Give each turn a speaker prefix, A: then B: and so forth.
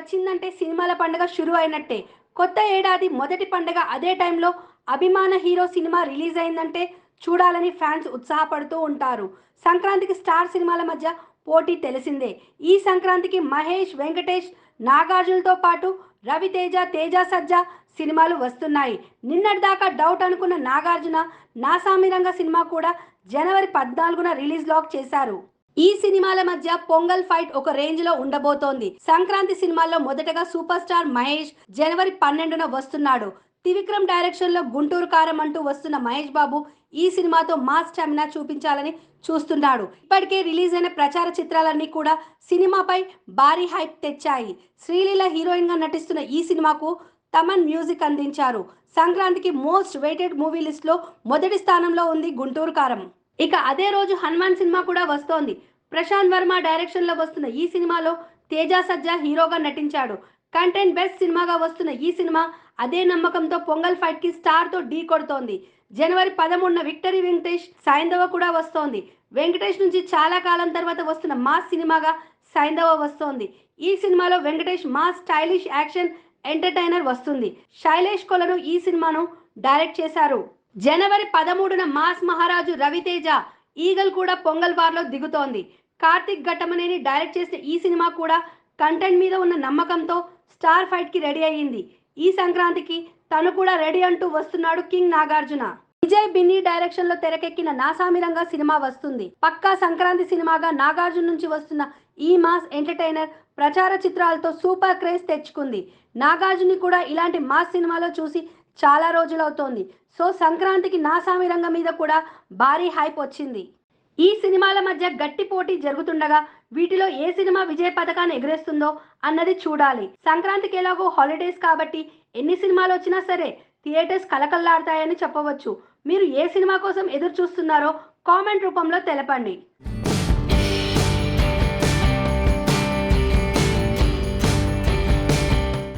A: వచ్చిందంటే సినిమాల పండుగ షురు అయినట్టే. కొత్త ఏడాది మొదటి పండుగ అదే టైంలో అభిమాన హీరో సినిమా రిలీజ్ అయిందంటే చూడాలని ఫ్యాన్స్ ఉత్సాహపడుతూ ఉంటారు. సంక్రాంతికి స్టార్ సినిమాల మధ్య పోటీ తెలిసిందే. ఈ సంక్రాంతికి మహేష్ వెంకటేష్ నాగార్జునతో పాటు రవితేజ తేజ సజ్జా సినిమాలు వస్తున్నాయి. నిన్నటిదాకా డౌట్ అనుకున్న నాగార్జున నాసామిరంగ సినిమా కూడా జనవరి పద్నాలుగున రిలీజ్ లాక్ చేశారు. ఈ సినిమాల మధ్య పొంగల్ ఫైట్ ఒక రేంజ్లో ఉండబోతోంది. సంక్రాంతి సినిమాల్లో మొదటగా సూపర్ స్టార్ మహేష్ జనవరి పన్నెండున వస్తున్నాడు. త్రివిక్రమ్ డైరెక్షన్లో గుంటూరు కారం అంటూ వస్తున్న మహేష్ బాబు ఈ సినిమాతో మాస్ స్టామినా చూపించాలని చూస్తున్నాడు. ఇప్పటికే రిలీజ్ అయిన ప్రచార చిత్రాలన్నీ కూడా సినిమాపై భారీ హైప్ తెచ్చాయి. శ్రీలీల హీరోయిన్గా నటిస్తున్న ఈ సినిమాకు తమన్ మ్యూజిక్ అందించారు. సంక్రాంతికి మోస్ట్ వెయిటెడ్ మూవీ లిస్ట్లో మొదటి స్థానంలో ఉంది గుంటూరు కారం. ఇక అదే రోజు హనుమాన్ సినిమా కూడా వస్తోంది. ప్రశాంత్ వర్మ డైరెక్షన్లో వస్తున్న ఈ సినిమాలో తేజ సజ్జా హీరోగా నటించాడు. కంటెంట్ బెస్ట్ సినిమాగా వస్తున్న ఈ సినిమా అదే నమ్మకంతో పొంగల్ ఫైట్కి స్టార్తో ఢీ కొడుతోంది. జనవరి పదమూడున విక్టరీ వెంకటేష్ సైంధవ కూడా వస్తోంది. వెంకటేష్ నుంచి చాలా కాలం తర్వాత వస్తున్న మాస్ సినిమాగా సైంధవ వస్తోంది. ఈ సినిమాలో Venkatesh mass stylish action entertainer వస్తుంది. శైలేష్ కొలను ఈ సినిమాను డైరెక్ట్ చేశారు. జనవరి పదమూడున మాస్ మహారాజు రవితేజ ఈగల్ కూడా పొంగల్ వార్లో దిగుతోంది. కార్తిక్ ఘట్టమనేని డైరెక్ట్ చేసిన ఈ సినిమా కూడా కంటెంట్ మీద ఉన్న నమ్మకంతో స్టార్ ఫైట్కి రెడీ అయ్యింది. ఈ సంక్రాంతికి తను కూడా రెడీ అంటూ వస్తున్నాడు కింగ్ నాగార్జున. విజయ్ బిన్నీ డైరెక్షన్లో తెరకెక్కిన నాసామిరంగా సినిమా వస్తుంది. పక్కా సంక్రాంతి సినిమాగా నాగార్జున నుంచి వస్తున్న ఈ మాస్ ఎంటర్టైనర్ ప్రచార చిత్రాలతో సూపర్ క్రేజ్ తెచ్చుకుంది. నాగార్జుని కూడా ఇలాంటి మాస్ సినిమాలో చూసి చాలా రోజులవుతోంది. సో సంక్రాంతికి నాసామిరంగ మీద కూడా భారీ హైప్ వచ్చింది. ఈ సినిమాల మధ్య గట్టి పోటీ జరుగుతుండగా వీటిలో ఏ సినిమా విజయ పథకాన్ని ఎగరేస్తుందో అన్నది చూడాలి. సంక్రాంతికి ఎలాగో హాలిడేస్ కాబట్టి ఎన్ని సినిమాలు వచ్చినా సరే థియేటర్స్ కలకల్లాడతాయని చెప్పవచ్చు. మీరు ఏ సినిమా కోసం ఎదురు చూస్తున్నారో కామెంట్ రూపంలో తెలపండి.